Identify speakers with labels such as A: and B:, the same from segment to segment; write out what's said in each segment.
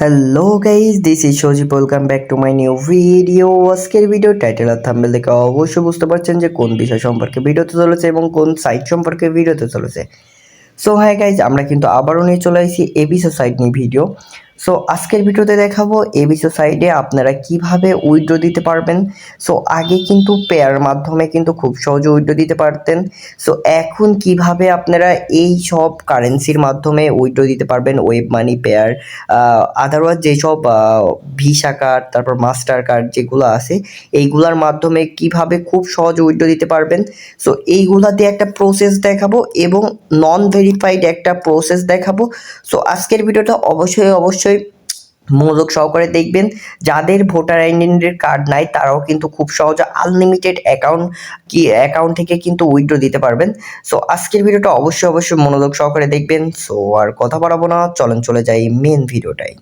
A: Hello guys this is Sajib welcome back to my new video আজকের video title আর thumbnail দেখে অবশ্যই বুঝতে পারছেন যে কোন বিষয় সম্পর্কে ভিডিওতে চলেছে এবং কোন সাইট সম্পর্কে ভিডিওতে চলেছে। সো হ্যাঁ গাইজ আমরা কিন্তু আবারও নিয়ে চলে আসি এবিসো সাইট নিয়ে ভিডিও সো আজকের ভিডিওতে দেখাবো এবিসো সাইডে আপনারা কীভাবে উইড্রো দিতে পারবেন। সো আগে কিন্তু পেয়ার মাধ্যমে কিন্তু খুব সহজে উইড্রো দিতে পারতেন। সো এখন কীভাবে আপনারা এই সব কারেন্সির মাধ্যমে উইড্রো দিতে পারবেন ওয়েব মানি পেয়ার আদারওয়াইজ যেসব ভিসা কার্ড তারপর মাস্টার কার্ড যেগুলো আছে, এইগুলোর মাধ্যমে কীভাবে খুব সহজে উইড্রো দিতে পারবেন। সো এইগুলাতে একটা প্রসেস দেখাবো এবং নন ভেরিফাইড একটা প্রসেস দেখাবো। সো আজকের ভিডিওটা অবশ্যই অবশ্যই মনোযোগ সহকারে দেখবেন। যাদের ভোটার আইডেন্টিটির কার্ড নাই, তারাও কিন্তু খুব সহজে আনলিমিটেড অ্যাকাউন্ট কি অ্যাকাউন্ট থেকে কিন্তু উইথড্র দিতে পারবেন। সো আজকের ভিডিওটা অবশ্যই অবশ্যই মনোযোগ সহকারে দেখবেন। সো আর কথা বাড়াবো না। চলেন, চলে যাই মেন ভিডিওটাই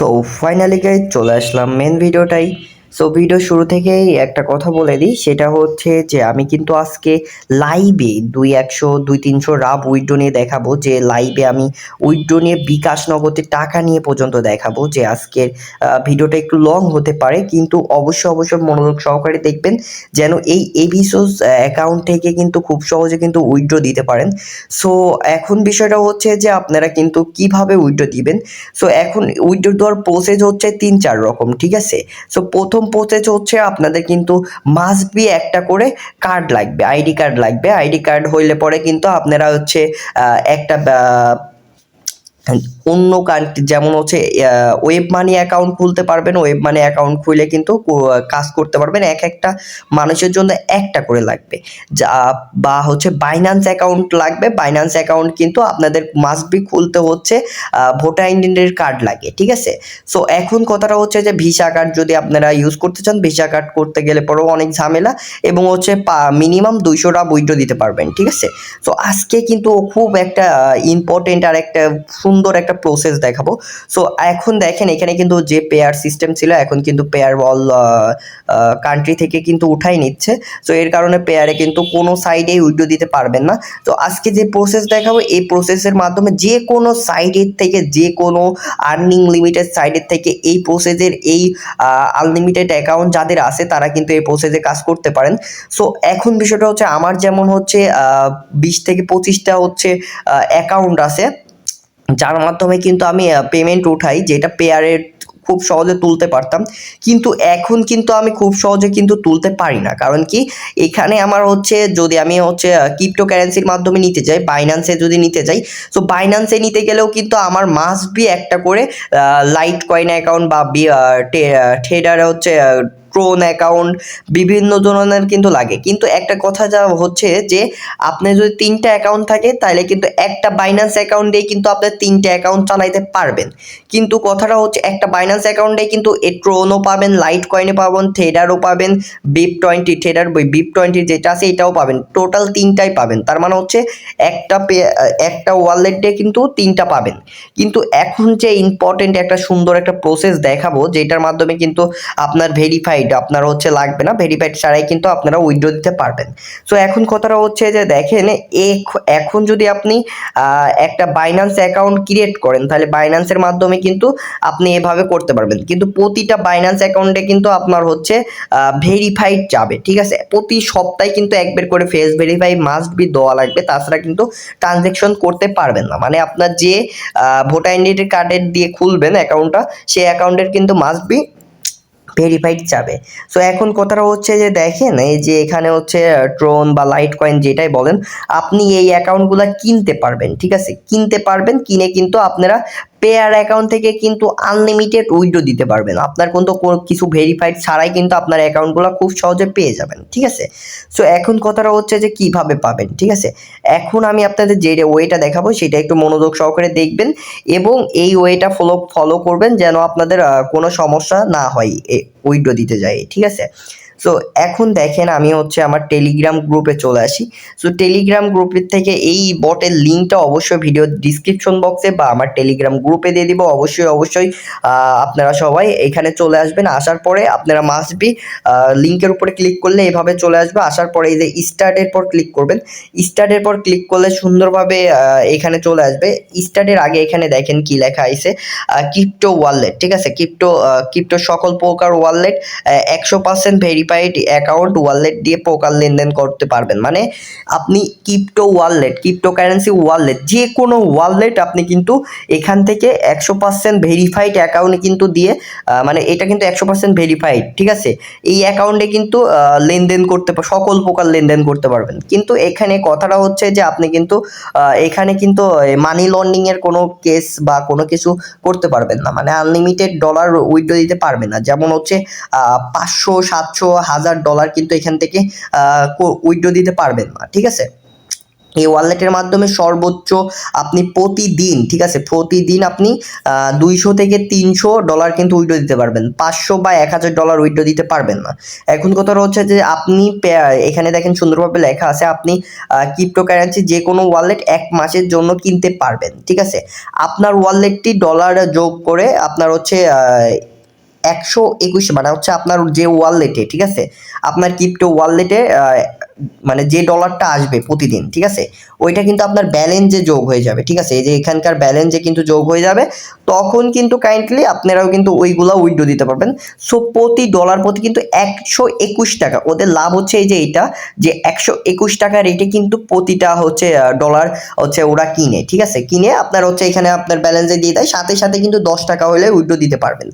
A: সো ফাইনালি গাই চলে আসলাম মেন ভিডিওটাই সো ভিডিও শুরু থেকেই একটা কথা বলে দিই, সেটা হচ্ছে যে আমি কিন্তু আজকে লাইভে দুই একশো, দুই তিনশো রাব উইড্রো নিয়ে দেখাবো, যে লাইভে আমি উইড্রো নিয়ে বিকাশ নগদের টাকা নিয়ে পর্যন্ত দেখাবো, যে আজকের ভিডিওটা একটু লং হতে পারে। কিন্তু অবশ্যই অবশ্যই মনোযোগ সহকারে দেখবেন যেন এই এভিসোস অ্যাকাউন্ট থেকে কিন্তু খুব সহজে কিন্তু উইড্রো দিতে পারেন। সো এখন বিষয়টা হচ্ছে যে আপনারা কিন্তু কীভাবে উইড্রো দিবেন? সো এখন উইড্রো দেওয়ার প্রসেস হচ্ছে তিন চার রকম, ঠিক আছে? সো প্রথম প্রসেস হচ্ছে আপনাদের কিন্তু মাস্ট বি একটা করে কার্ড লাগবে আইডি কার্ড লাগবে। আইডি কার্ড হইলে পরে কিন্তু আপনারা হচ্ছে একটা অন্য কান্ট্রি যেমন হচ্ছে ওয়েব মানি অ্যাকাউন্ট খুলতে পারবেন। ওয়েব মানি অ্যাকাউন্ট খুলে কিন্তু কাজ করতে পারবেন। এক একটা মানুষের জন্য একটা করে লাগবে। যা, বা হচ্ছে বাইন্যান্স অ্যাকাউন্ট লাগবে। বাইন্যান্স অ্যাকাউন্ট কিন্তু আপনাদের মাস্ট বি খুলতে হচ্ছে ভোটার আইডেন্টিটির কার্ড লাগে, ঠিক আছে? সো এখন কথাটা হচ্ছে যে ভিসা কার্ড যদি আপনারা ইউজ করতে চান ভিসা কার্ড করতে গেলে পরেও অনেক ঝামেলা। এবং হচ্ছে মিনিমাম দুইশোটা উইড্রো দিতে পারবেন, ঠিক আছে? সো আজকে কিন্তু খুব একটা ইম্পর্টেন্ট আর একটা সুন্দর একটা প্রসেস দেখাবো। সো এখন দেখেন, এখানে কিন্তু যে পেয়ার সিস্টেম ছিল, এখন কিন্তু পেয়ার অল কান্ট্রি থেকে কিন্তু উঠাই নিচ্ছে। সো এর কারণে পেয়ারে কিন্তু কোনো সাইডেই উইড্রো দিতে পারবেন না। তো, আজকে যে প্রসেস দেখাবো, এই প্রসেসের মাধ্যমে যে কোনো সাইডের থেকে, যে কোনো আর্নিং লিমিটেড সাইডের থেকে, এই প্রসেসের এই আনলিমিটেড অ্যাকাউন্ট যাদের আছে, তারা কিন্তু এই প্রসেসে কাজ করতে পারেন। সো এখন বিষয়টা হচ্ছে, আমার যেমন হচ্ছে বিশ থেকে পঁচিশটা হচ্ছে অ্যাকাউন্ট আছে। যার মাধ্যমে কিন্তু আমি পেমেন্ট উঠাই, যেটা পেয়ারের খুব সহজে তুলতে পারতাম। কিন্তু এখন কিন্তু আমি খুব সহজে কিন্তু তুলতে পারি না। কারণ কি, এখানে আমার হচ্ছে, যদি আমি হচ্ছে ক্রিপ্টো কারেন্সির মাধ্যমে নিতে যাই বাইন্যান্সে যদি নিতে যাই সো বাইন্যান্সে নিতে গেলেও কিন্তু আমার মাস্ট বি একটা করে লাইট কয়েন অ্যাকাউন্ট বা ট্রেডারে হচ্ছে ট্রোন অ্যাকাউন্ট বিভিন্ন ধরনের কিন্তু লাগে। কিন্তু একটা কথা যা হচ্ছে যে আপনার যদি তিনটা অ্যাকাউন্ট থাকে তাহলে কিন্তু একটা বাইন্যান্স অ্যাকাউন্ট দিয়ে কিন্তু আপনার তিনটা অ্যাকাউন্ট চালাইতে পারবেন। কিন্তু কথাটা হচ্ছে, একটা বাইন্যান্স অ্যাকাউন্টে কিন্তু এ ট্রোনও পাবেন লাইট কয়েনে পাবেন থ্রেডারও পাবেন বিপ টোয়েন্টি থ্রেডার বিপ টোয়েন্টি যেটা আছে, এটাও পাবেন। টোটাল তিনটাই পাবেন। তার মানে হচ্ছে, একটা পে- একটা ওয়ালেটে কিন্তু তিনটা পাবেন। কিন্তু এখন যে ইম্পর্টেন্ট একটা সুন্দর একটা প্রসেস দেখাবো, যেটার মাধ্যমে কিন্তু আপনার ভেরিফাইড আপনার হচ্ছে লাগবে না ভেরিফাইড ছাড়াই কিন্তু আপনারা উইথড্র দিতে পারবেন। সো এখন কথাটা হচ্ছে যে দেখেন, এখ- এখন যদি আপনি একটা বাইন্যান্স অ্যাকাউন্ট ক্রিয়েট করেন, তাহলে বাইন্যান্সের মাধ্যমে কিন্তু আপনি এভাবে করতে পারবেন। কিন্তু প্রতিটা বাইন্যান্স অ্যাকাউন্টে কিন্তু আপনার হচ্ছে ভেরিফাইড যাবে, ঠিক আছে? প্রতি সপ্তাহে কিন্তু একবার করে ফেস ভেরিফাই মাস্ট বি দেওয়া লাগবে, তাছাড়া কিন্তু ট্রানজেকশন করতে পারবেন না। মানে আপনার যে ভোটার আইডেন্টি কার্ডের দিয়ে খুলবেন অ্যাকাউন্টটা সেই অ্যাকাউন্টের কিন্তু মাস্ট বি ভেরিফাইড যাবে। সো এখন কথাটা হচ্ছে যে দেখেন, এই যে এখানে হচ্ছে ট্রোন বা লাইট কয়েন যেটাই বলেন, আপনি এই অ্যাকাউন্টগুলো কিনতে পারবেন, ঠিক আছে? কিনতে পারবেন, কিনে কিন্তু আপনারা পেয়ার অ্যাকাউন্ট থেকে কিন্তু আনলিমিটেড উইড্রো দিতে পারবেন। আপনার কিন্তু কোনো কিছু ভেরিফাইড ছাড়াই কিন্তু আপনার অ্যাকাউন্টগুলো খুব সহজে পেয়ে যাবেন, ঠিক আছে? সো এখন কথাটা হচ্ছে যে কীভাবে পাবেন, ঠিক আছে? এখন আমি আপনাদের যে ওয়েটা দেখাবো, সেটা একটু মনোযোগ সহকারে দেখবেন এবং এই ওয়েটা ফলো ফলো করবেন যেন আপনাদের কোনো সমস্যা না হয় উইড্রো দিতে যায়, ঠিক আছে? সো এখন দেখেন আমি হচ্ছে আমার টেলিগ্রাম গ্রুপে চলে আসি। সো টেলিগ্রাম গ্রুপের থেকে এই বটের লিঙ্কটা অবশ্যই ভিডিও ডিসক্রিপশন বক্সে বা আমার টেলিগ্রাম গ্রুপে দিয়ে দিব। অবশ্যই অবশ্যই আপনারা সবাই এখানে চলে আসবেন। আসার পরে আপনারা মাস্ট বি লিঙ্কের উপরে ক্লিক করলে এভাবে চলে আসবে। আসার পরে এই যে স্টার্টের পর ক্লিক করবেন। স্টার্টের পর ক্লিক করলে সুন্দরভাবে এখানে চলে আসবে। স্টার্টের আগে এখানে দেখেন কি লেখা আছে ক্রিপ্টো ওয়ালেট ঠিক আছে? ক্রিপ্টো ক্রিপ্টো সকল প্রকার ওয়ালেট একশো পার্সেন্ট ভেরিফাইড অ্যাকাউন্ট ওয়ালেট দিয়ে প্রকার লেনদেন করতে পারবেন। মানে আপনি crypto wallet crypto currency wallet যে কোনো ওয়ালেট আপনি কিন্তু এখান থেকে একশো পার্সেন্ট ভেরিফাইড অ্যাকাউন্ট কিন্তু দিয়ে মানে এটা কিন্তু একশো পার্সেন্ট ভেরিফাইড ঠিক আছে? এই অ্যাকাউন্টে কিন্তু লেনদেন করতে সকল প্রকার লেনদেন করতে পারবেন। কিন্তু এখানে কথাটা হচ্ছে যে আপনি কিন্তু এখানে কিন্তু মানি লন্ডিংয়ের কোনো কেস বা কোনো কিছু করতে পারবেন না। মানে আনলিমিটেড ডলার উইথড্র দিতে পারবেন না। যেমন হচ্ছে পাঁচশো, সাতশো হাজার ডলার কিন্তু এখান থেকে উইথড্র দিতে পারবেন না, ঠিক আছে? এই ওয়ালেটের মাধ্যমে সর্বোচ্চ আপনি প্রতিদিন, ঠিক আছে? প্রতিদিন আপনি দুইশো থেকে তিনশো ডলার কিন্তু উইড্রো দিতে পারবেন। পাঁচশো বা এক হাজার ডলার উইড্রো দিতে পারবেন না। এখন কথা হচ্ছে যে আপনি এখানে দেখেন সুন্দরভাবে লেখা আছে, আপনি ক্রিপ্টো কারেন্সি যে কোনো ওয়ালেট এক মাসের জন্য কিনতে পারবেন, ঠিক আছে? আপনার ওয়ালেটটি ডলার যোগ করে আপনার হচ্ছে একশো একুশ মানে হচ্ছে আপনার যে ওয়ালেটে ঠিক আছে? আপনার ক্রিপ্টো ওয়ালেটে মানে যে ডলারটা আসবে প্রতিদিন, ঠিক আছে? ওইটা কিন্তু আপনার ব্যালেন্সে যোগ হয়ে যাবে, ঠিক আছে? এই যে এখানকার ব্যালেন্সে কিন্তু যোগ হয়ে যাবে, তখন কিন্তু কাইন্ডলি আপনারাও কিন্তু ওইগুলো উইড্রো দিতে পারবেন। সো প্রতি ডলার প্রতি কিন্তু একশো একুশ টাকা, ওদের লাভ হচ্ছে এই যে এইটা, যে একশো একুশ টাকা রেটে কিন্তু প্রতিটা হচ্ছে ডলার হচ্ছে ওরা কিনে, ঠিক আছে? কিনে আপনার হচ্ছে এখানে আপনার ব্যালেন্সে দিয়ে দেয়, সাথে সাথে কিন্তু দশ টাকা হলে উইড্রো দিতে পারবেন।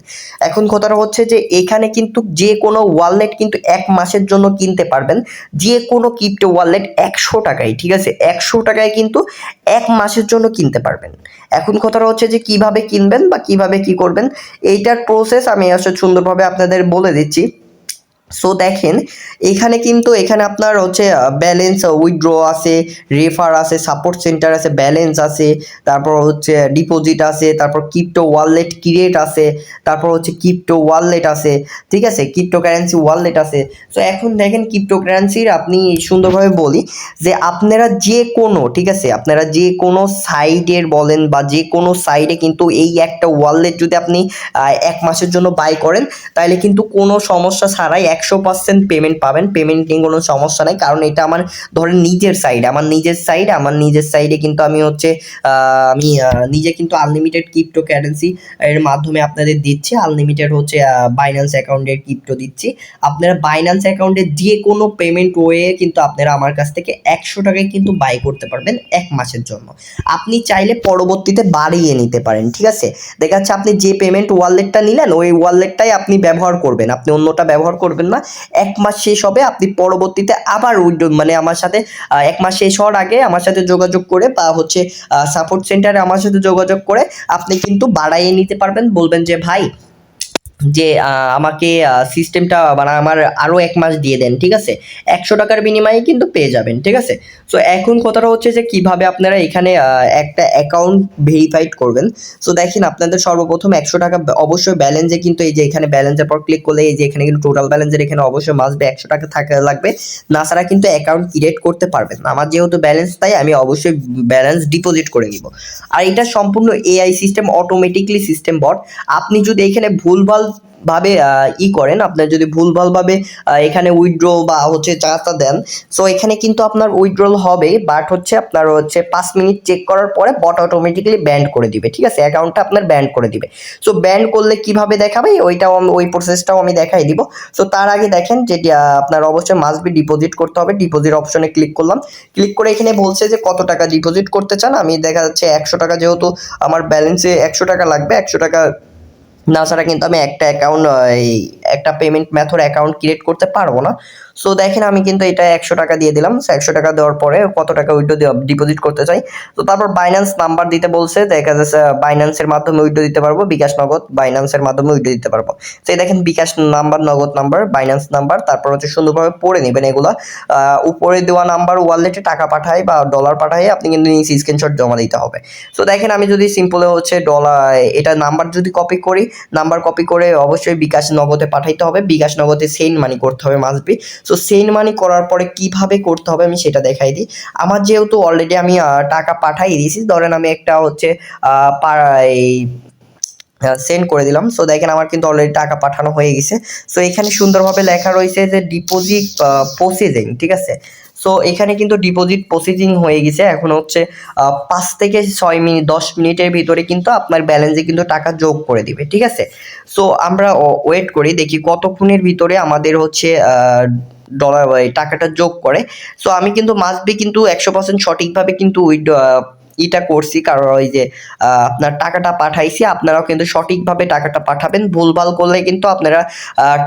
A: এখন কথাটা হচ্ছে যে এখানে কিন্তু যে কোনো ওয়ালেট কিন্তু এক মাসের জন্য কিনতে পারবেন, যে কোনো ক্রিপ্টো ওয়ালেট একশো টাকায়, ঠিক আছে? একশো টাকায় কিন্তু এক মাসের জন্য কিনতে পারবেন। এখন কথাটা হচ্ছে যে কীভাবে কিনবেন বা কীভাবে কি করবেন, এইটার প্রসেস আমি আসলে সুন্দরভাবে আপনাদের বলে দিচ্ছি। সো দেখেন, এখানে কিন্তু, এখানে আপনার হচ্ছে ব্যালেন্স উইথড্র আছে রেফার আছে সাপোর্ট সেন্টার আছে ব্যালেন্স আছে, তারপর হচ্ছে ডিপোজিট আছে, তারপর ক্রিপ্টো ওয়ালেট ক্রিয়েট আছে, তারপর হচ্ছে ক্রিপ্টো ওয়ালেট আছে, ঠিক আছে? ক্রিপ্টো কারেন্সি ওয়ালেট আছে। সো এখন দেখেন ক্রিপ্টো কারেন্সির আপনি সুন্দরভাবে বলি যে, আপনারা যে কোনো, ঠিক আছে? আপনারা যে কোনো সাইডের বলেন বা যে কোনো সাইডে কিন্তু এই একটা ওয়ালেট যদি আপনি এক মাসের জন্য বাই করেন, তাহলে কিন্তু কোনো সমস্যা ছাড়াই একশো পার্সেন্ট পেমেন্ট পাবেন। পেমেন্ট নিয়ে কোনো সমস্যা নেই, কারণ এটা আমার ধরেন নিজের সাইড আমার নিজের সাইড আমার নিজের সাইডে কিন্তু আমি হচ্ছে আমি নিজে কিন্তু আনলিমিটেড ক্রিপ্টো কারেন্সি এর মাধ্যমে আপনাদের দিচ্ছি। আনলিমিটেড হচ্ছে বাইন্যান্স অ্যাকাউন্টের ক্রিপ্টো দিচ্ছি। আপনারা বাইন্যান্স অ্যাকাউন্টে যে কোনো পেমেন্ট ওয়ে কিন্তু আপনারা আমার কাছ থেকে একশো টাকায় কিন্তু বাই করতে পারবেন এক মাসের জন্য। আপনি চাইলে পরবর্তীতে বাড়িয়ে নিতে পারেন, ঠিক আছে? দেখা যাচ্ছে আপনি যে পেমেন্ট ওয়ালেটটা নিলেন, ওই ওয়ালেটটাই আপনি ব্যবহার করবেন। আপনি অন্যটা ব্যবহার করবেন না। এক মাস শেষ হবে, আপনি পরবর্তীতে আবার উইড্রো মানে আমার সাথে এক মাস শেষ হওয়ার আগে আমার সাথে যোগাযোগ করে বা হচ্ছে সাপোর্ট সেন্টারে আমার সাথে যোগাযোগ করে আপনি কিন্তু বাড়াইয়ে নিতে পারবেন। বলবেন যে, ভাই যে আমাকে সিস্টেমটা মানে আমার আরও এক মাস দিয়ে দেন, ঠিক আছে? একশো টাকার বিনিময়ে কিন্তু পেয়ে যাবেন, ঠিক আছে? সো এখন কথাটা হচ্ছে যে, কীভাবে আপনারা এখানে একটা অ্যাকাউন্ট ভেরিফাইড করবেন? সো দেখেন আপনাদের সর্বপ্রথম একশো টাকা অবশ্যই ব্যালেন্সে কিন্তু এই যে, এখানে ব্যালেন্সের পর ক্লিক করলে এই যে, এখানে কিন্তু টোটাল ব্যালেন্সের এখানে অবশ্যই মাসবে একশো টাকা থাকা লাগবে। না ছাড়া কিন্তু অ্যাকাউন্ট ক্রিয়েট করতে পারবেন আমার যেহেতু ব্যালেন্স তাই আমি অবশ্যই ব্যালেন্স ডিপোজিট করে নিব। আর এটা সম্পূর্ণ AI system automatically system bot আপনি যদি এখানে ভুলভাল ভাবে ই করেন। আপনার যদি ভুলভাল ভাবে এখানে উইথড্র বা হচ্ছে চাটা দেন সো এখানে কিন্তু আপনার উইথড্রল হবে বাট হচ্ছে আপনার হচ্ছে পাঁচ মিনিট চেক করার পরে বট অটোমেটিক্যালি ব্যান্ড করে দিবে ঠিক আছে? অ্যাকাউন্টটা আপনার ব্যান্ড করে দিবে। সো ব্যান্ড করলে কীভাবে দেখাবে? ওইটাও আমি ওই প্রসেসটাও আমি দেখাই দিব। সো তার আগে দেখেন যে আহ, আপনার অবশ্যই মাস্ট বি ডিপোজিট করতে হবে। ডিপোজিট অপশনে ক্লিক করলাম। ক্লিক করে এখানে বলছে যে কত টাকা ডিপোজিট করতে চান? আমি দেখা যাচ্ছে একশো টাকা যেহেতু আমার ব্যালেন্সে একশো টাকা লাগবে একশো টাকা না ছাড়া কিন্তু আমি একটা অ্যাকাউন্ট একটা পেমেন্ট মেথড অ্যাকাউন্ট ক্রিয়েট করতে পারব না। সো দেখেন আমি কিন্তু এটা একশো টাকা দিয়ে দিলাম। একশো টাকা দেওয়ার পরে কত টাকা উইড্রো ডিপোজিট করতে চাই। তো তারপর বাইন্যান্স নাম্বার দিতে বলছে, দেখা যাচ্ছে বাইন্যান্সের মাধ্যমে উইড্রো দিতে পারব, বিকাশ নগদ বাইন্যান্সের মাধ্যমে উইড্রো দিতে পারব। এই দেখেন bKash number Nagad number Binance number তারপর হচ্ছে সুন্দরভাবে পড়ে নেবেন এগুলা। উপরে দেওয়া নাম্বার ওয়ালেটে টাকা পাঠায় বা ডলার পাঠায়, আপনি কিন্তু নিচে স্ক্রিনশট জমা দিতে হবে। সো দেখেন আমি যদি সিম্পলে হচ্ছে ডলার এটা নাম্বার যদি কপি করি নাম্বার কপি করে অবশ্যই বিকাশ নগদে পাঠাইতে হবে। বিকাশ নগদে সেন্ড মানি করতে হবে মাসবি সো সেন্ড মানি করার পরে কীভাবে করতে হবে আমি সেটা দেখাই দিই। আমার যেহেতু অলরেডি আমি টাকা পাঠাই দিয়েছি, ধরেন আমি একটা হচ্ছে এই সেন্ড করে দিলাম। সো দেখেন আমার কিন্তু অলরেডি টাকা পাঠানো হয়ে গেছে। সো এখানে সুন্দরভাবে লেখা রয়েছে যে ডিপোজিট প্রসেসিং ঠিক আছে? সো এখানে কিন্তু ডিপোজিট প্রসেসিং হয়ে গেছে। এখন হচ্ছে পাঁচ থেকে ছয় মিনিট, দশ মিনিটের ভিতরে কিন্তু আপনার ব্যালেন্সে কিন্তু টাকা যোগ করে দিবে, ঠিক আছে? সো আমরা ওয়েট করি, দেখি কতক্ষণের ভিতরে আমাদের হচ্ছে ডলার টাকাটা যোগ করে। সো আমি কিন্তু মাস্ট বি কিন্তু একশো পার্সেন্ট সঠিকভাবে কিন্তু ওই ইটা করছি। কারণ ওই যে আপনার টাকাটা পাঠাইছি, আপনারাও কিন্তু সঠিকভাবে টাকাটা পাঠাবেন। ভুলভাল করলে কিন্তু আপনারা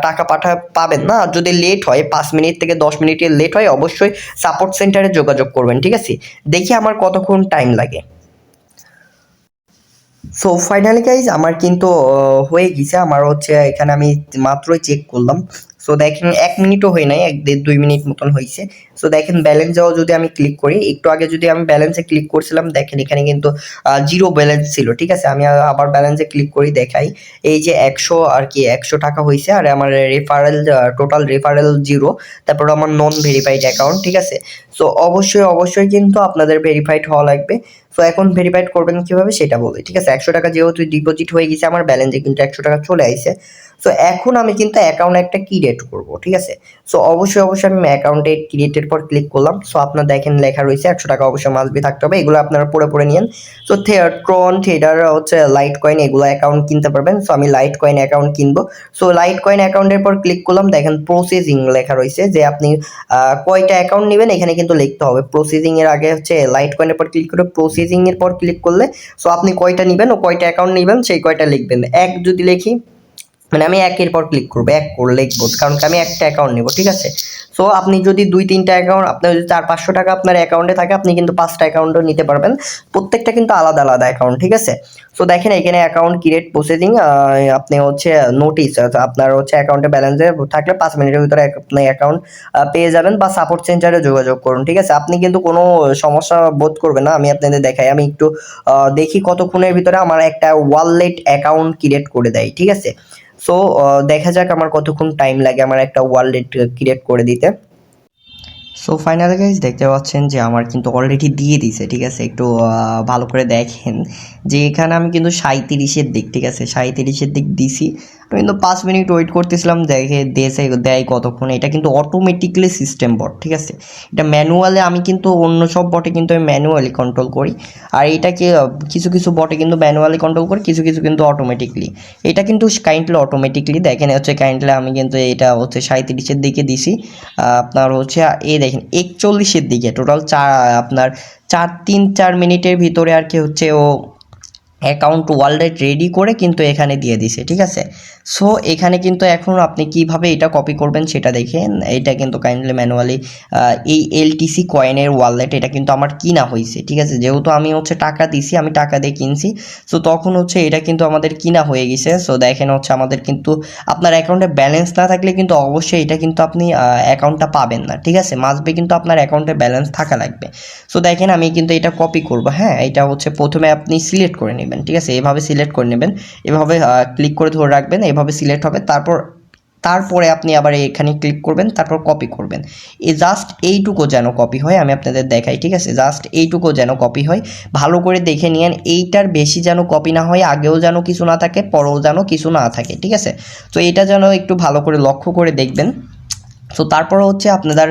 A: টাকা পাঠা, পাবেন না। যদি লেট হয়, পাঁচ মিনিট থেকে দশ মিনিটের লেট হয়, অবশ্যই সাপোর্ট সেন্টারে যোগাযোগ করবেন, ঠিক আছে? দেখি আমার কতক্ষণ টাইম লাগে। সো ফাইনালি গাইজ আমার কিন্তু হয়ে গেছে। আমার হচ্ছে, এখানে আমি মাত্রই চেক করলাম। সো দেখেন, এক মিনিটও হয় নাই, এক দেড় দুই মিনিট মতন হয়েছে সো দেখেন ব্যালেন্সেও যদি আমি ক্লিক করি, একটু আগে যদি আমি ব্যালেন্সে ক্লিক করছিলাম, দেখেন, এখানে কিন্তু জিরো ব্যালেন্স ছিল, ঠিক আছে? আমি আবার ব্যালেন্সে ক্লিক করি, দেখাই। এই যে একশো আর কি, একশো টাকা হয়েছে আর আমার রেফারেল টোটাল রেফারেল জিরো তারপর আমার নন ভেরিফাইড অ্যাকাউন্ট ঠিক আছে? সো অবশ্যই অবশ্যই কিন্তু আপনাদের ভেরিফাইড হওয়া লাগবে। সো এখন ভেরিফাইড করবেন কীভাবে সেটা বলি, ঠিক আছে? একশো টাকা যেহেতু ডিপোজিট হয়ে গেছে, আমার ব্যালেন্সে কিন্তু একশো টাকা চলে আসছে সো এখন আমি কিন্তু অ্যাকাউন্টে একটা ক্রিয়েট করব, ঠিক আছে? সো অবশ্যই অবশ্যই আমি অ্যাকাউন্টে ক্রিয়েটের পর ক্লিক করলাম। সো আপনার দেখেন লেখা রয়েছে একশো টাকা অবশ্যই মাসবি থাকতে হবে, এগুলো আপনারা পড়ে পড়ে নিন সো ট্রন থিয়েটার হচ্ছে লাইট কয়েন এগুলো অ্যাকাউন্ট কিনতে পারবেন। সো আমি লাইট কয়েন অ্যাকাউন্ট কিনবো। সো লাইট কয়েন অ্যাকাউন্টের পর ক্লিক করলাম, দেখেন প্রসেসিং লেখা রয়েছে যে আপনি কয়টা অ্যাকাউন্ট নেবেন, এখানে কিন্তু লিখতে হবে। প্রসেসিং এর আগে হচ্ছে লাইট কয়েনের পর ক্লিক করে প্রসেসিং এর পর ক্লিক করলে সো আপনি কয়টা নেবেন ও কয়টা অ্যাকাউন্ট নেবেন, সেই কয়টা লিখবেন। এক যদি লিখি মানে আমি একের পর ক্লিক করব, এক করে লিখব, কারণ আমি একটা অ্যাকাউন্ট নেব, ঠিক আছে? সো আপনি যদি দুই, তিনটা অ্যাকাউন্ট আপনার যদি চার, পাঁচশো টাকা আপনার অ্যাকাউন্টে থাকে, আপনি কিন্তু পাঁচটা অ্যাকাউন্টও নিতে পারবেন। প্রত্যেকটা কিন্তু আলাদা আলাদা অ্যাকাউন্ট ঠিক আছে? সো দেখেন এখানে অ্যাকাউন্ট ক্রিয়েট প্রসেসিং আপনি হচ্ছে নোটিস আপনার হচ্ছে অ্যাকাউন্টে ব্যালেন্সে থাকলে পাঁচ মিনিটের ভিতরে আপনি অ্যাকাউন্ট পেয়ে যাবেন বা সাপোর্ট সেন্টারে যোগাযোগ করুন, ঠিক আছে? আপনি কিন্তু কোনো সমস্যা বোধ করবেন না, আমি আপনাদের দেখাই, আমি একটু দেখি কতক্ষণের ভিতরে আমার একটা ওয়ালেট অ্যাকাউন্ট ক্রিয়েট করে দেয়, ঠিক আছে? সো দেখা যাক আমার কতক্ষণ টাইম লাগে আমার একটা ওয়ালেট ক্রিয়েট করে দিতে। সো ফাইনাল গাইজ দেখতে পাচ্ছেন যে আমার কিন্তু অলরেডি দিয়ে দিছে, ঠিক আছে? একটু ভালো করে দেখেন। যে এখানে আমি কিন্তু সাঁত্রিশের দিক, ঠিক আছে? সাঁত্রিশের দিক দিছি। কিন্তু পাঁচ মিনিট ওয়েট করতেছিলাম, দেখে দেশে দেয় কতক্ষণ। এটা কিন্তু অটোমেটিকলি সিস্টেম বট ঠিক আছে? এটা ম্যানুয়ালে আমি কিন্তু অন্য সব বটে কিন্তু আমি ম্যানুয়ালি কন্ট্রোল করি। আর এটাকে কিছু কিছু বটে কিন্তু ম্যানুয়ালি কন্ট্রোল করি, কিছু কিছু কিন্তু অটোমেটিকলি এটা কিন্তু কাইন্ডলি অটোমেটিকলি দেখেন হচ্ছে কাইন্ডলি আমি কিন্তু এটা হচ্ছে সাঁত্রিশের দিকে দিছি। আপনার হচ্ছে এ দেখেন, একচল্লিশের দিকে টোটাল চার আপনার চার, তিন, চার মিনিটের ভিতরে আর কি হচ্ছে ও অ্যাকাউন্ট ওয়ালেট রেডি করে কিন্তু এখানে দিয়ে দিছে, ঠিক আছে? সো এখানে কিন্তু এখন আপনি কীভাবে এটা কপি করবেন সেটা দেখেন এটা কিন্তু কাইন্ডলি ম্যানুয়ালি এই এলটিসি কয়েনের ওয়ালেট এটা কিন্তু আমার কিনা হয়েছে ঠিক আছে? যেহেতু আমি হচ্ছে টাকা দিছি, আমি টাকা দিয়ে কিনছি সো তখন হচ্ছে এটা কিন্তু আমাদের কিনা হয়ে গেছে। সো দেখেন হচ্ছে আমাদের কিন্তু আপনার অ্যাকাউন্টে ব্যালেন্স না থাকলে কিন্তু অবশ্যই এটা কিন্তু আপনি অ্যাকাউন্টটা পাবেন না, ঠিক আছে? মাসবে কিন্তু আপনার অ্যাকাউন্টে ব্যালেন্স থাকা লাগবে। সো দেখেন আমি কিন্তু এটা কপি করব হ্যাঁ? এটা হচ্ছে প্রথমে আপনি সিলেক্ট করে নেবেন, ঠিক আছে? এভাবে সিলেক্ট করে নেবেন, এভাবে ক্লিক করে ধরে রাখবেন, এভাবে সিলেক্ট হবে। তারপর, তারপরে আপনি আবার এখানে ক্লিক করবেন, তারপর কপি করবেন। এই জাস্ট এইটুকু যেন কপি হয়, আমি আপনাদের দেখাই, ঠিক আছে? জাস্ট এইটুকু যেন কপি হয়। ভালো করে দেখে নিয়েন, এইটার বেশি যেন কপি না হয়, আগেও যেন কিছু না থাকে, পরেও যেন কিছু না থাকে, ঠিক আছে? তো এটা যেন একটু ভালো করে লক্ষ্য করে দেখবেন। সো তারপর হচ্ছে আপনাদের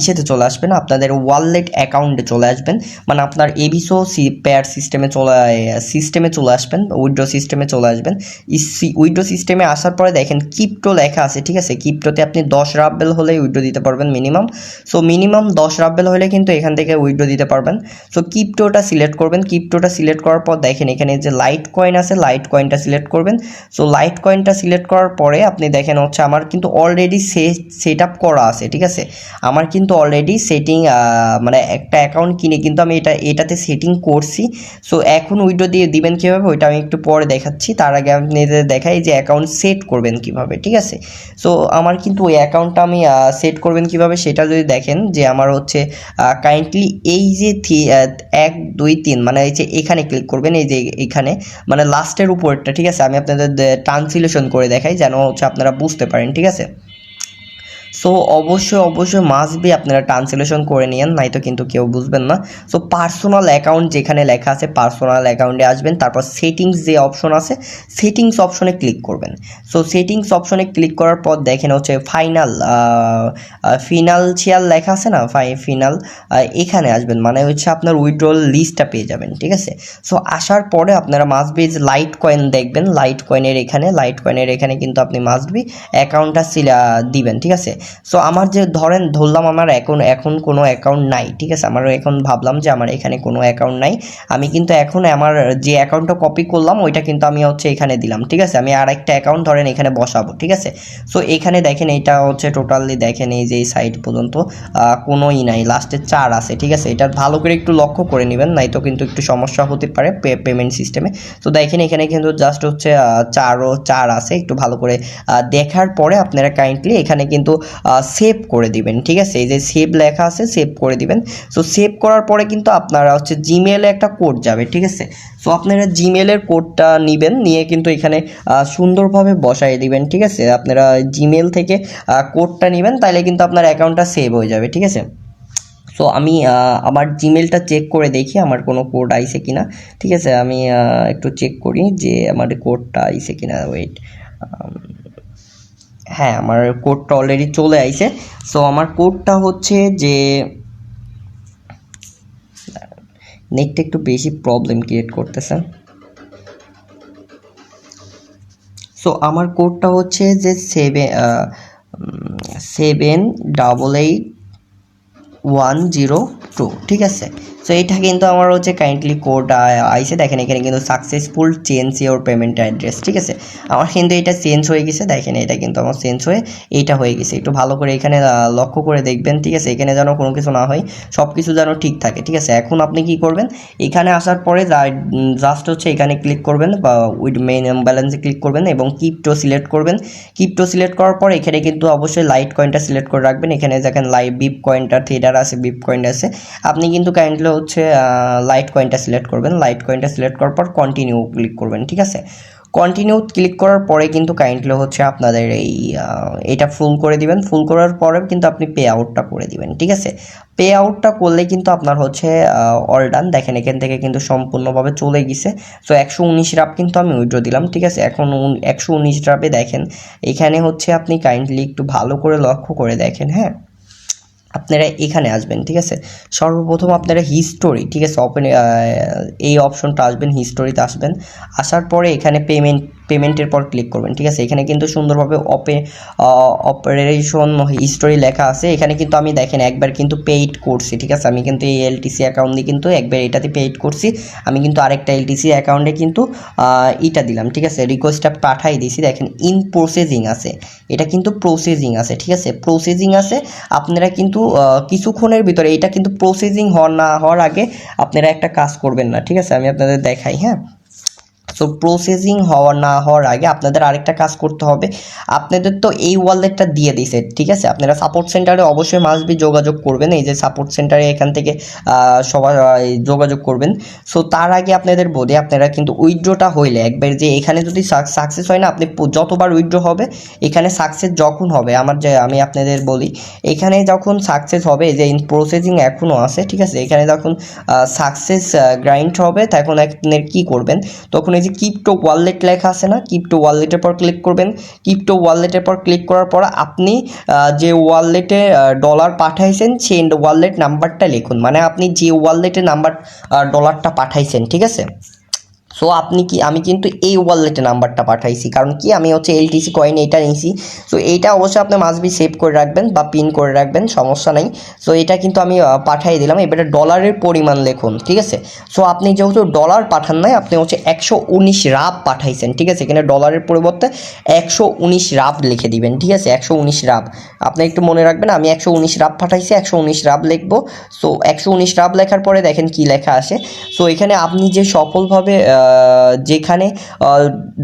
A: ইসেতে চলে আসবেন, আপনাদের ওয়ালেট অ্যাকাউন্টে চলে আসবেন। মানে আপনার এবিসো সি পেয়ার সিস্টেমে চলে সিস্টেমে চলে আসবেন উইড্রো সিস্টেমে চলে আসবেন। উইড্রো সিস্টেমে আসার পরে দেখেন কিপ্টো লেখা আছে, ঠিক আছে? কিপ্টোতে আপনি দশ রাব্বেল হলে উইড্রো দিতে পারবেন মিনিমাম সো মিনিমাম দশ রাব্বেল হলে কিন্তু এখান থেকে উইড্রো দিতে পারবেন। সো কিপ্টোটা সিলেক্ট করবেন। কিপ্টোটা সিলেক্ট করার পর দেখেন এখানে যে লাইট কয়েন আছে লাইট কয়েনটা সিলেক্ট করবেন। সো লাইট কয়েনটা সিলেক্ট করার পরে আপনি দেখেন হচ্ছে আমার কিন্তু অলরেডি সেট আপ করা আছে, ঠিক আছে? আমার কিন্তু অলরেডি সেটিং মানে একটা অ্যাকাউন্ট কিনে কিন্তু আমি এটা, এটাতে সেটিং করছি। সো এখন উইডো দিয়ে দিবেন কীভাবে, ওইটা আমি একটু পরে দেখাচ্ছি। তার আগে আপনাদের দেখাই যে অ্যাকাউন্ট সেট করবেন কীভাবে, ঠিক আছে? সো আমার কিন্তু ওই অ্যাকাউন্টটা আমি সেট করবেন কীভাবে সেটা যদি দেখেন যে আমার হচ্ছে কাইন্ডলি এই যে থি- এক, দুই, তিন মানে এই যে এখানে ক্লিক করবেন, এই যে এখানে মানে লাস্টের উপরটা, ঠিক আছে? আমি আপনাদের ট্রান্সলেশন করে দেখাই যেন হচ্ছে আপনারা বুঝতে পারেন, ঠিক আছে? সো অবশ্যই অবশ্যই মাস্ট বি আপনারা ট্রান্সলেশন করে নিয়েন নাই তো কিন্তু কেউ বুঝবেন না। সো পার্সোনাল অ্যাকাউন্ট যেখানে লেখা আছে পার্সোনাল অ্যাকাউন্টে আসবেন, তারপর সেটিংস যে অপশন আছে সেটিংস অপশনে ক্লিক করবেন। সো সেটিংস অপশনে ক্লিক করার পর দেখেন হচ্ছে ফাইনাল ফিনান্সিয়াল লেখা আছে না ফাই ফিনাল এখানে আসবেন। মানে হচ্ছে আপনার উইথড্রল লিস্টটা পেয়ে যাবেন, ঠিক আছে? সো আসার পরে আপনারা মাস্ট বি লাইট কয়েন দেখবেন। লাইট কয়েনের এখানে লাইট কয়েনের এখানে কিন্তু আপনি মাস্ট বি অ্যাকাউন্টটা দিবেন, ঠিক আছে? সো আমার যে ধরেন ধরলাম আমার এখন এখন কোনো অ্যাকাউন্ট নাই, ঠিক আছে? আমার এখন ভাবলাম যে আমার এখানে কোনো অ্যাকাউন্ট নাই। আমি কিন্তু এখন আমার যে অ্যাকাউন্টটা কপি করলাম, ওইটা কিন্তু আমি হচ্ছে এখানে দিলাম, ঠিক আছে? আমি আর একটা অ্যাকাউন্ট ধরেন এখানে বসাবো, ঠিক আছে? সো এখানে দেখেন এটা হচ্ছে টোটালি দেখেন এই যে এই সাইড পর্যন্ত কোনোই নাই। লাস্টে চার আছে, ঠিক আছে? এটা ভালো করে একটু লক্ষ্য করে নেবেন নাই তো কিন্তু একটু সমস্যা হতে পারে পেমেন্ট সিস্টেমে তো দেখেন এখানে কিন্তু জাস্ট হচ্ছে চারও চার আছে। একটু ভালো করে দেখার পরে আপনারা কাইন্ডলি এখানে কিন্তু সেভ করে দিবেন, ঠিক আছে? এই যে সেভ লেখা আছে সেভ করে দিবেন। সো সেভ করার পরে কিন্তু আপনারা হচ্ছে জিমেলে একটা কোড যাবে, ঠিক আছে? সো আপনারা জিমেলের কোডটা নেবেন, নিয়ে কিন্তু এখানে সুন্দরভাবে বসাই দিবেন, ঠিক আছে? আপনারা জিমেল থেকে কোডটা নেবেন তাহলে কিন্তু আপনার অ্যাকাউন্টটা সেভ হয়ে যাবে, ঠিক আছে? সো আমি আমার জিমেলটা চেক করে দেখি আমার কোনো কোড আইছে কিনা, ঠিক আছে? আমি একটু চেক করি যে আমার কোডটা আইছে কিনা ওয়েট হ্যাঁ আমার কোডটা অলরেডি চলে আইছে। সো আমার কোডটা হচ্ছে যে, নেটটা একটু বেশি প্রবলেম ক্রিয়েট করতেছে। সো আমার কোডটা হচ্ছে যে seven seven double eight one zero two ঠিক আছে? সো এটা কিন্তু আমার হচ্ছে কাইন্ডলি কোড আইসে দেখেন, এখানে কিন্তু successful change your payment address ঠিক আছে? আমার কিন্তু এটা চেঞ্জ হয়ে গেছে, দেখেন, এটা কিন্তু আমার চেঞ্জ হয়ে, এইটা হয়ে গেছে। একটু ভালো করে এখানে লক্ষ্য করে দেখবেন, ঠিক আছে? এখানে যেন কোনো কিছু না হয় সব কিছু যেন ঠিক থাকে, ঠিক আছে? এখন আপনি কি করবেন? এখানে আসার পরে জাস্ট হচ্ছে এখানে ক্লিক করবেন, বা উইথ মেইন ব্যালেন্সে ক্লিক করবেন এবং কিপটো সিলেক্ট করবেন। কিপটো সিলেক্ট করার পর এখানে কিন্তু অবশ্যই লাইট কয়েনটা সিলেক্ট করে রাখবেন। এখানে দেখেন লাইভ বিপ কয়েনটা থিয়েটার আছে বিপ কয়েন আছে। আপনি কিন্তু কাইন্ডলি হচ্ছে লাইট কয়েনটা সিলেক্ট করবেন। লাইট কয়েনটা সিলেক্ট করার পর কন্টিনিউ ক্লিক করবেন, ঠিক আছে? কন্টিনিউ ক্লিক করার পরে কিন্তু কাইন্ডলি হচ্ছে আপনাদের এই এটা ফুল করে দিবেন। ফুল করার পরে কিন্তু আপনি পে আউটটা করে দিবেন, ঠিক আছে? পে আউটটা করলে কিন্তু আপনার হচ্ছে অল ডান দেখেন, এখান থেকে কিন্তু সম্পূর্ণভাবে চলে গেছে। সো একশো উনিশ রাপ কিন্তু আমি উইড্রো দিলাম, ঠিক আছে? এখন একশো উনিশ রাপে দেখেন, এখানে হচ্ছে আপনি কাইন্ডলি একটু ভালো করে লক্ষ্য করে দেখেন হ্যাঁ? আপনারা এখানে আসবেন, ঠিক আছে? সর্বপ্রথম আপনারা হিস্টোরি ঠিক আছে? ওপেন এই অপশনটা আসবেন হিস্টোরিতে আসবেন। আসার পরে এখানে পেমেন্ট পেমেন্টের পর ক্লিক করবেন, ঠিক আছে? এখানে কিন্তু সুন্দরভাবে অপে অপারেশন হিস্টোরি লেখা আছে। এখানে কিন্তু আমি দেখেন একবার কিন্তু পেইড করছি, ঠিক আছে? আমি কিন্তু এই এলটিসি অ্যাকাউন্ট দিয়ে কিন্তু একবার এটাতে পেইড করছি। আমি কিন্তু আরেকটা এলটিসি অ্যাকাউন্টে কিন্তু এটা দিলাম, ঠিক আছে? রিকোয়েস্টটা পাঠাই দিয়েছি। দেখেন ইন প্রসেসিং আছে। এটা কিন্তু প্রসেসিং আছে, ঠিক আছে? প্রসেসিং আছে, আপনারা কিন্তু কিছুক্ষণের ভিতরে, এটা কিন্তু প্রসেসিং হওয়ার না, হওয়ার আগে আপনারা একটা কাজ করবেন না, ঠিক আছে? আমি আপনাদের দেখাই হ্যাঁ? সো প্রসেসিং হওয়া না হওয়ার আগে আপনাদের আরেকটা কাজ করতে হবে। আপনাদের তো এই ওয়ালেটটা দিয়ে দিছে, ঠিক আছে? আপনারা সাপোর্ট সেন্টারে অবশ্যই মাসবি যোগাযোগ করবেন। এই যে সাপোর্ট সেন্টারে এখান থেকে সবার যোগাযোগ করবেন। সো তার আগে আপনাদের বলি আপনারা কিন্তু উইথড্রোটা হইলে একবার যে এখানে যদি সাকসেস হয় না, আপনি যতবার উইথড্রো হবে, এখানে সাকসেস যখন হবে, আমার যে, আমি আপনাদের বলি, এখানে যখন সাকসেস হবে যে ইন প্রসেসিং এখনও আছে, ঠিক আছে? এখানে যখন সাকসেস গ্রাইন্ড হবে, তখন আপনার কী করবেন? তখন এই যে কিপটো ওয়ালেট লেখা আছে না কিপটো ওয়ালেটের পর ক্লিক করবেন। কিপটো ওয়ালেটের পর ক্লিক করার পর আপনি যে ওয়ালেটে ডলার পাঠাইছেন, সেই ওয়ালেট নাম্বারটা লিখুন। মানে আপনি যে ওয়ালেটে নাম্বার ডলারটা পাঠাইছেন, ঠিক আছে? সো আপনি কি, আমি কিন্তু এই ওয়ালেটে নাম্বারটা পাঠাইছি। কারণ কি, আমি হচ্ছে এলটিসি কয়েন এইটা নিয়েছি সো এইটা অবশ্যই আপনি মাসবি সেভ করে রাখবেন বা পিন করে রাখবেন, সমস্যা নেই। সো এটা কিন্তু আমি পাঠিয়ে দিলাম। এবারে ডলারের পরিমাণ লেখুন, ঠিক আছে? সো আপনি যেহেতু ডলার পাঠান নাই, আপনি হচ্ছে একশো উনিশ রাব পাঠাইছেন, ঠিক আছে? এখানে ডলারের পরিবর্তে একশো উনিশ রাব লিখে দিবেন, ঠিক আছে? একশো উনিশ রাব। আপনি একটু মনে রাখবেন, আমি একশো উনিশ রাব পাঠাইছি, একশো উনিশ রাব লিখব। সো একশো উনিশ রাব লেখার পরে দেখেন কি লেখা আসে। সো এখানে আপনি যে সফলভাবে যেখানে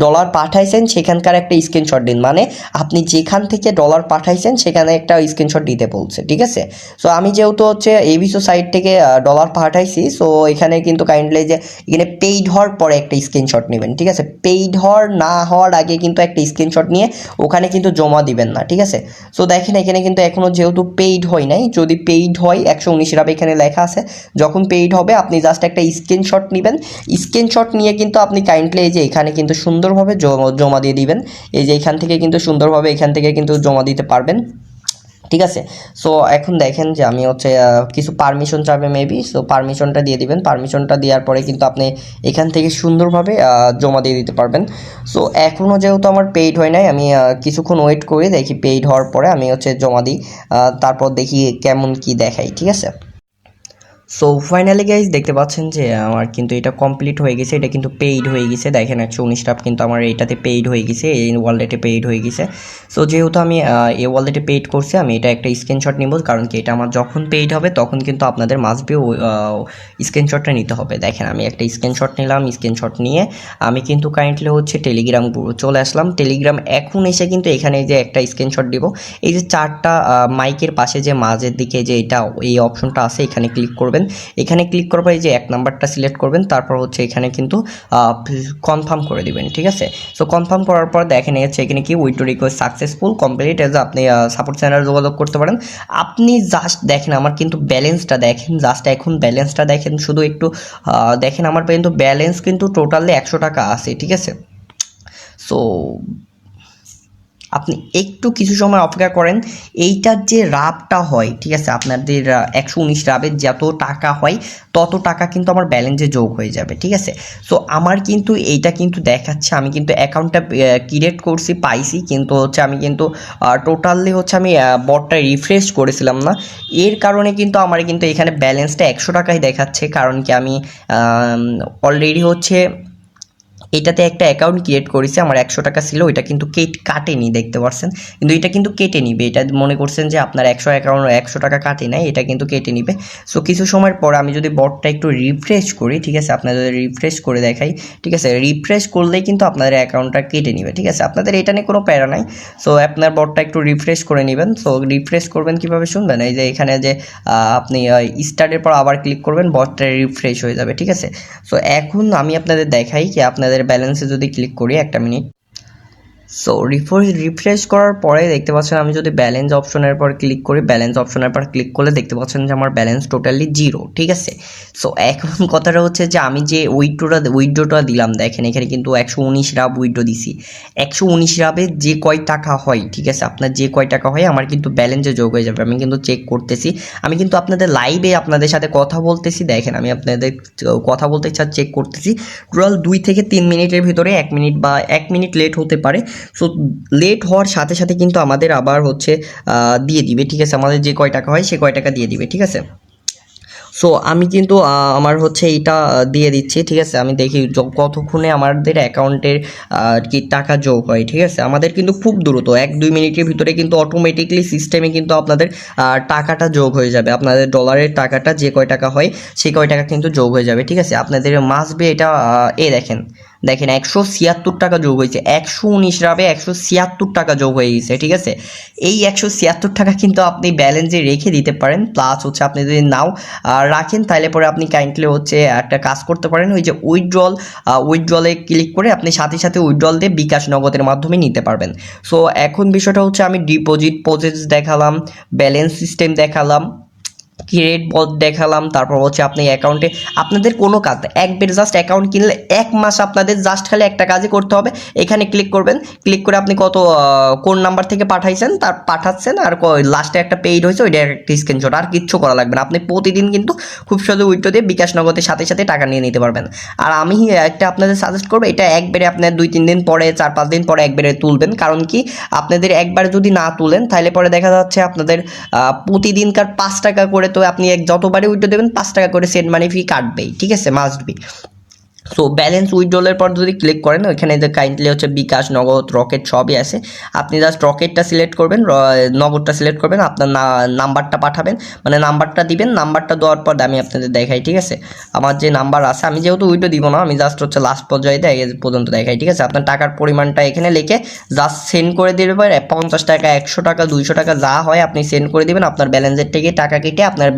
A: ডলার পাঠাইছেন, সেখানকার একটা স্ক্রিনশট দিন। মানে আপনি যেখান থেকে ডলার পাঠাইছেন, সেখানে একটা স্ক্রিনশট দিতে বলছে, ঠিক আছে? সো আমি যেহেতু হচ্ছে এবিসো সাইট থেকে ডলার পাঠাইছি সো এখানে কিন্তু কাইন্ডলি যে, এখানে পেইড হওয়ার পরে একটা স্ক্রিনশট নেবেন, ঠিক আছে? পেইড হওয়ার, না হওয়ার আগে কিন্তু একটা স্ক্রিনশট নিয়ে ওখানে কিন্তু জমা দিবেন না, ঠিক আছে? সো দেখেন, এখানে কিন্তু এখনও যেহেতু পেইড হয় নাই, যদি পেইড হয়, একশো উনিশ এখানে লেখা আছে, যখন পেইড হবে, আপনি জাস্ট একটা স্ক্রিনশট নেবেন। স্ক্রিনশট নিয়ে কিন্তু আপনি কাইন্ডলি এই যে এখানে কিন্তু সুন্দরভাবে জমা দিয়ে দিবেন। এই যে এখান থেকে কিন্তু সুন্দরভাবে এখান থেকে কিন্তু জমা দিতে পারবেন। ঠিক আছে? সো এখন দেখেন যে আমি হচ্ছে কিছু পারমিশন চাবে মেবি সো পারমিশনটা দিয়ে দিবেন। পারমিশনটা দেওয়ার পরে কিন্তু আপনি এখান থেকে সুন্দরভাবে জমা দিয়ে দিতে পারবেন। সো এখনও যেহেতু আমার পেইড হয় নাই, আমি কিছুক্ষণ ওয়েট করি, দেখি পেইড হওয়ার পরে আমি হচ্ছে জমা দিই। তারপর দেখি কেমন কি দেখাই ঠিক আছে? সো ফাইনালি গাইজ দেখতে পাচ্ছেন যে আমার কিন্তু এটা কমপ্লিট হয়ে গেছে। এটা কিন্তু পেইড হয়ে গেছে। দেখেন একশো উনিশ টাপ কিন্তু আমার এটাতে পেইড হয়ে গেছে, এই ওয়ালেটে পেইড হয়ে গেছে। সো যেহেতু আমি এই ওয়ালেটে পেইড করছি, আমি এটা একটা স্ক্রিনশট নিব, কারণ কি এটা আমার যখন পেইড হবে, তখন কিন্তু আপনাদের মাসবে স্ক্রিনশটটা নিতে হবে। দেখেন, আমি একটা স্ক্রিনশট নিলাম স্ক্রিনশট নিয়ে আমি কিন্তু কারেন্টলি হচ্ছে টেলিগ্রাম চলে আসলাম। টেলিগ্রাম এখন এসে কিন্তু এখানে যে একটা স্ক্রিনশট দিব, এই যে চারটা মাইকের পাশে যে মাঝের দিকে যে এটা, এই অপশনটা আছে, এখানে ক্লিক করবেন। এখানে ক্লিক পর এই যে এক নাম্বারটা সিলেক্ট করবেন, তারপর হচ্ছে এখানে কিন্তু কনফার্ম করে দিবেন, ঠিক আছে? সো কনফার্ম করার পর দেখেন হচ্ছে এখানে কি with request successful complete as আপনি সাপোর্ট চ্যানেল যোগাযোগ করতে পারেন। আপনি জাস্ট দেখেন আমার কিন্তু ব্যালেন্সটা দেখেন জাস্ট এখন ব্যালেন্সটা দেখেন, শুধু একটু দেখেন আমার কিন্তু ব্যালেন্স কিন্তু টোটালি একশো টাকা আছে, ঠিক আছে? সো আপনি একটু কিছু সময় অপেক্ষা করেন। এইটার যে রাবটা হয়, ঠিক আছে, আপনাদের একশো উনিশ রাবের যত টাকা হয়, তত টাকা কিন্তু আমার ব্যালেন্সে যোগ হয়ে যাবে, ঠিক আছে? সো আমার কিন্তু এইটা কিন্তু দেখাচ্ছে, আমি কিন্তু অ্যাকাউন্টটা ক্রিয়েট করছি, পাইছি, কিন্তু হচ্ছে আমি কিন্তু টোটালি হচ্ছে আমি বটটা রিফ্রেশ করেছিলাম না। এর কারণে কিন্তু আমার কিন্তু এখানে ব্যালেন্সটা একশো টাকাই দেখাচ্ছে, কারণ কি আমি অলরেডি হচ্ছে এটাতে একটা অ্যাকাউন্ট ক্রিয়েট করেছি, আমার একশো টাকা ছিল, ওইটা কিন্তু কেট, কাটেনি দেখতে পাচ্ছেন কিন্তু এটা কিন্তু কেটে নিবে, এটা মনে করছেন যে আপনার একশো অ্যাকাউন্ট একশো টাকা কাটে নাই, এটা কিন্তু কেটে নিবে। সো কিছু সময়ের পর আমি যদি বটটা একটু রিফ্রেশ করি, ঠিক আছে, আপনাদের রিফ্রেশ করে দেখাই, ঠিক আছে রিফ্রেশ করলেই কিন্তু আপনাদের অ্যাকাউন্টটা কেটে নিবে, ঠিক আছে, আপনাদের এটা নিয়ে কোনো প্যারা নাই। সো আপনার বটটা একটু রিফ্রেশ করে নেবেন। সো রিফ্রেশ করবেন কীভাবে শুনবেন? এই যে এখানে যে আপনি স্টার্টের পর আবার ক্লিক করবেন বটটা রিফ্রেশ হয়ে যাবে, ঠিক আছে? সো এখন আমি আপনাদের দেখাই কি আপনাদের ব্যালেন্সে যদি ক্লিক করি একটা মিনিট সো রিফ্রেশ রিফ্রেশ করার পরে দেখতে পাচ্ছেন আমি যদি ব্যালেন্স অপশনের পর ক্লিক করি ব্যালেন্স অপশনের পর ক্লিক করলে দেখতে পাচ্ছেন যে আমার ব্যালেন্স টোটালি জিরো ঠিক আছে? সো এখন কথাটা হচ্ছে যে আমি যে উইড্রোটা উইড্রোটা দিলাম, দেখেন এখানে কিন্তু একশো উনিশ রাব উইড্রো দিছি। একশো উনিশ রাবে যে কয় টাকা হয়, ঠিক আছে? আপনার যে কয় টাকা হয়, আমার কিন্তু ব্যালেন্সে যোগ হয়ে যাবে, আমি কিন্তু চেক করতেছি। আমি কিন্তু আপনাদের লাইভে আপনাদের সাথে কথা বলতেছি, দেখেন আমি আপনাদের কথা বলতে চেক করতেছি। টোটাল দুই থেকে তিন মিনিটের ভিতরে এক মিনিট বা এক মিনিট লেট হতে পারে। সো লেট হওয়ার সাথে সাথে কিন্তু আমাদের আবার হচ্ছে দিয়ে দিবে, ঠিক আছে? আমাদের যে কয় টাকা হয়, সে কয় টাকা দিয়ে দিবে, ঠিক আছে? সো আমি কিন্তু আমার হচ্ছে এটা দিয়ে দিচ্ছি, ঠিক আছে? আমি দেখি কতক্ষণে আমাদের অ্যাকাউন্টের আর কি টাকা যোগ হয়, ঠিক আছে? আমাদের কিন্তু খুব দ্রুত, এক দুই মিনিটের ভিতরে কিন্তু অটোমেটিকলি সিস্টেমে কিন্তু আপনাদের টাকাটা যোগ হয়ে যাবে। আপনাদের ডলারের টাকাটা যে কয় টাকা হয়, সে কয় টাকা কিন্তু যোগ হয়ে যাবে, ঠিক আছে? আপনাদের মাসবে এটা এ দেখেন। দেখেন, একশো ছিয়াত্তর টাকা যোগ হয়েছে। একশো উনিশ রাবে একশো ছিয়াত্তর টাকা যোগ হয়ে গেছে, ঠিক আছে? এই একশো ছিয়াত্তর টাকা কিন্তু আপনি ব্যালেন্সে রেখে দিতে পারেন প্লাস হচ্ছে আপনি যদি নাও রাখেন তাহলে পরে আপনি কাইন্ডলি হচ্ছে একটা কাজ করতে পারেন, ওই যে উইথড্রল উইথড্রলে ক্লিক করে আপনি সাথে সাথে উইথড্রল দিয়ে বিকাশ নগদের মাধ্যমে নিতে পারবেন। সো এখন বিষয়টা হচ্ছে আমি ডিপোজিট প্রসেস দেখালাম ব্যালেন্স সিস্টেম দেখালাম ক্রিয়েট বল দেখালাম, তারপর হচ্ছে আপনি অ্যাকাউন্টে আপনাদের কোনো কাজ। একবার জাস্ট অ্যাকাউন্ট কিনলে এক মাস আপনাদের জাস্ট খালি একটা কাজই করতে হবে। এখানে ক্লিক করবেন ক্লিক করে আপনি কত কোন নাম্বার থেকে পাঠাইছেন, তার পাঠাচ্ছেন, আর লাস্টে একটা পেইড হয়েছে, ওইটা একটা স্ক্রিনশট আর কিচ্ছু করা লাগবে না। আপনি প্রতিদিন কিন্তু খুব সহজে উইথড্র দিয়ে বিকাশ নগদের সাথে সাথে টাকা নিয়ে নিতে পারবেন। আর আমি একটা আপনাদের সাজেস্ট করব, এটা একবারে আপনার দুই, তিন দিন পরে, চার, পাঁচ দিন পরে একবারে তুলবেন। কারণ কি, আপনাদের একবার যদি না তুলেন, তাহলে পরে দেখা যাচ্ছে আপনাদের প্রতিদিনকার পাঁচ টাকা করে তো আপনি এক যতবারই উইথড্র দেবেন, পাঁচ টাকা করে সেন্ট মানি ফি কাটবেই, ঠিক আছে? মাস্ট বি সো ব্যালেন্স উইথড্রলের পর যদি ক্লিক করেন, ওইখানে যে কাইন্ডলি হচ্ছে বিকাশ, নগদ রকেট সবই আছে। আপনি জাস্ট রকেটটা সিলেক্ট করবেন নগদটা সিলেক্ট করবেন, আপনার নাম্বারটা পাঠাবেন। মানে নাম্বারটা দিবেন নাম্বারটা দেওয়ার পর আমি আপনাদের দেখাই, ঠিক আছে? আমার যে নাম্বার আছে, আমি যেহেতু উইথড্র দিব না, আমি জাস্ট হচ্ছে লাস্ট পর্যায়ে দেয় পর্যন্ত দেখাই, ঠিক আছে? আপনার টাকার পরিমাণটা এখানে লিখে জাস্ট সেন্ড করে পরে পঞ্চাশ টাকা, একশো টাকা, দুইশো টাকা যা হয় আপনি সেন্ড করে দিবেন, আপনার ব্যালেন্সের থেকে টাকা কেটে আপনার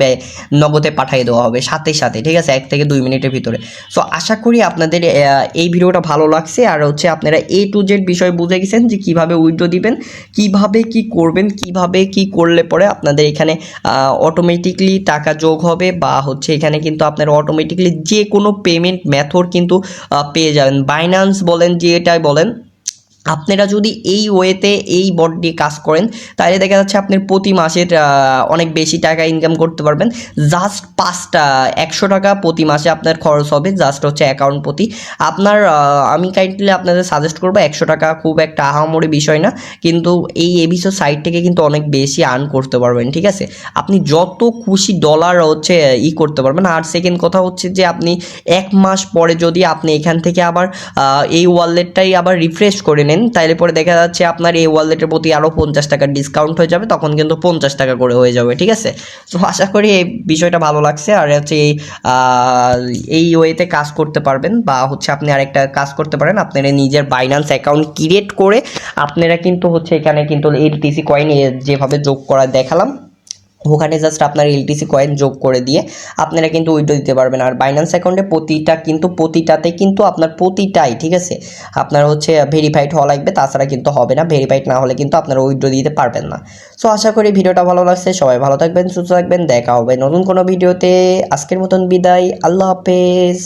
A: নগদে পাঠিয়ে দেওয়া হবে, সাথে সাথে, ঠিক আছে? এক থেকে দুই মিনিটের ভিতরে। সো আশা করি আপনাদের আহ, এই ভিডিওটা ভালো লাগছে। আর হচ্ছে আপনারা এ টু জেড বিষয় বুঝে গেছেন যে কীভাবে উইথড্র দিবেন কীভাবে কি করবেন কীভাবে কি করলে পরে আপনাদের এখানে অটোমেটিকলি টাকা যোগ হবে বা হচ্ছে এখানে কিন্তু আপনারা অটোমেটিকলি যে কোনো পেমেন্ট মেথড কিন্তু পেয়ে যাবেন। বাইন্যান্স বলেন যে এটাই বলেন আপনারা যদি এই ওয়েতে এই বট দিয়ে কাজ করেন, তাহলে দেখা যাচ্ছে আপনার প্রতি মাসের অনেক বেশি টাকা ইনকাম করতে পারবেন। জাস্ট পাঁচটা, একশো টাকা প্রতি মাসে আপনার খরচ হবে জাস্ট হচ্ছে অ্যাকাউন্ট প্রতি। আপনার আমি কাইন্ডলি আপনাদের সাজেস্ট করব, একশো টাকা খুব একটা আহামরি বিষয় না, কিন্তু এই এবিসো সাইট থেকে কিন্তু অনেক বেশি আর্ন করতে পারবেন, ঠিক আছে? আপনি যত খুশি ডলার হচ্ছে, ই করতে পারবেন। আর সেকেন্ড কথা হচ্ছে যে, আপনি এক মাস পরে যদি আপনি এখান থেকে আবার এই ওয়ালেটটাই আবার রিফ্রেশ করে নেন তাহলে পরে দেখা যাচ্ছে আপনার এই ওয়ালেটের প্রতি আরও পঞ্চাশ টাকার ডিসকাউন্ট হয়ে যাবে, তখন কিন্তু পঞ্চাশ টাকা করে হয়ে যাবে, ঠিক আছে? তো আশা করি এই বিষয়টা ভালো লাগছে। আর হচ্ছে এই এই ওয়েতে কাজ করতে পারবেন বা হচ্ছে আপনি আরেকটা কাজ করতে পারেন। আপনারা নিজের বাইন্যান্স অ্যাকাউন্ট ক্রিয়েট করে, আপনারা কিন্তু হচ্ছে এখানে কিন্তু এলটিসি কয়েন যেভাবে যোগ করা দেখালাম ওখানে জাস্ট আপনার এলটিসি কয়েন যোগ করে দিয়ে আপনারা কিন্তু উইড্রো দিতে পারবেন। আর বাইন্যান্স অ্যাকাউন্টে প্রতিটা কিন্তু, প্রতিটাতে কিন্তু আপনার প্রতিটাই, ঠিক আছে? আপনার হচ্ছে ভেরিফাইড হওয়া লাগবে, তাছাড়া কিন্তু হবে না। ভেরিফাইড না হলে কিন্তু আপনারা উইড্রো দিতে পারবেন না। সো আশা করি ভিডিওটা ভালো লাগছে। সবাই ভালো থাকবেন, সুস্থ থাকবেন। দেখা হবে নতুন কোনো ভিডিওতে। আজকের মতন বিদায়। আল্লাহ হাফেজ।